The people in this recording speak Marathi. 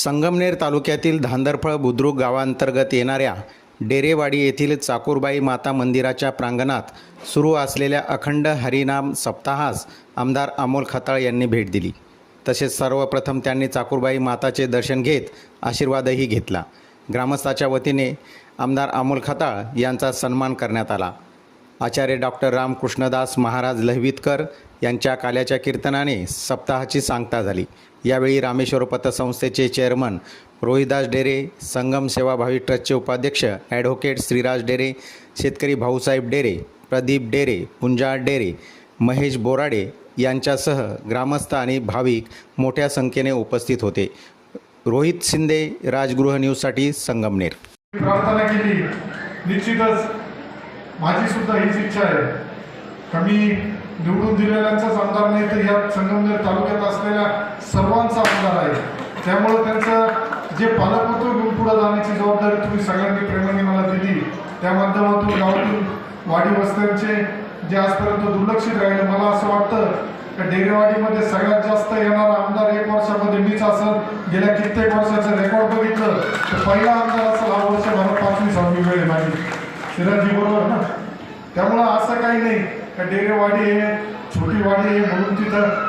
संगमनेर तालुक्यातील धांदरफळ बुद्रुक गावांतर्गत येणाऱ्या डेरेवाडी येथील चाकूरबाई माता मंदिराच्या प्रांगणात सुरू असलेल्या अखंड हरिनाम सप्ताहास आमदार अमोल खताळ यांनी भेट दिली. तसेच सर्वप्रथम त्यांनी चाकूरबाई माताचे दर्शन घेत आशीर्वादही घेतला. ग्रामस्थाच्या वतीने आमदार अमोल खताळ यांचा सन्मान करण्यात आला. आचार्य डॉक्टर रामकृष्णदास महाराज लहवीतकर यांच्या काल्याच्या कीर्तनाने सप्ताहाची सांगता झाली. यावेळी रामेश्वर पतसंस्थेचे चेअरमन रोहिदास डेरे संगम सेवाभावी ट्रस्टचे उपाध्यक्ष ॲडव्होकेट श्रीराज डेरे शेतकरी भाऊसाहेब डेरे प्रदीप डेरे पुंजा डेरे महेश बोराडे यांच्यासह ग्रामस्थ आणि भाविक मोठ्या संख्येने उपस्थित होते. रोहित शिंदे राजगृह न्यूजसाठी संगमनेर. प्रार्थना केली. निश्चितच माझी सुद्धा हीच इच्छा आहे. का मी निवडून दिलेल्यांचाच आमदार नाही तर या संगमनेर तालुक्यात असलेल्या सर्वांचा आमदार आहे. त्यामुळं त्यांचं जे पालकत्व घेऊन पुढे जाण्याची जबाबदारी तुम्ही सगळ्यांनी प्रेमाने मला दिली. त्या माध्यमातून गावातील वाडी वस्त्यांचे जे आजपर्यंत दुर्लक्षित राहिले मला असं वाटतं का डेरेवाडीमध्ये सगळ्यात जास्त येणारा आमदार एक वर्षामध्ये मीच असं गेल्या कित्येक वर्षाचं रेकॉर्ड बघितलं तर पहिला आमदार असेल हा वर्ष मला पाचवी सहावी वेळ माझी. सिराजी बरोबर ना? नाही. का डेरेवाडी आहे छोटी वाडी आहे म्हणून तिथं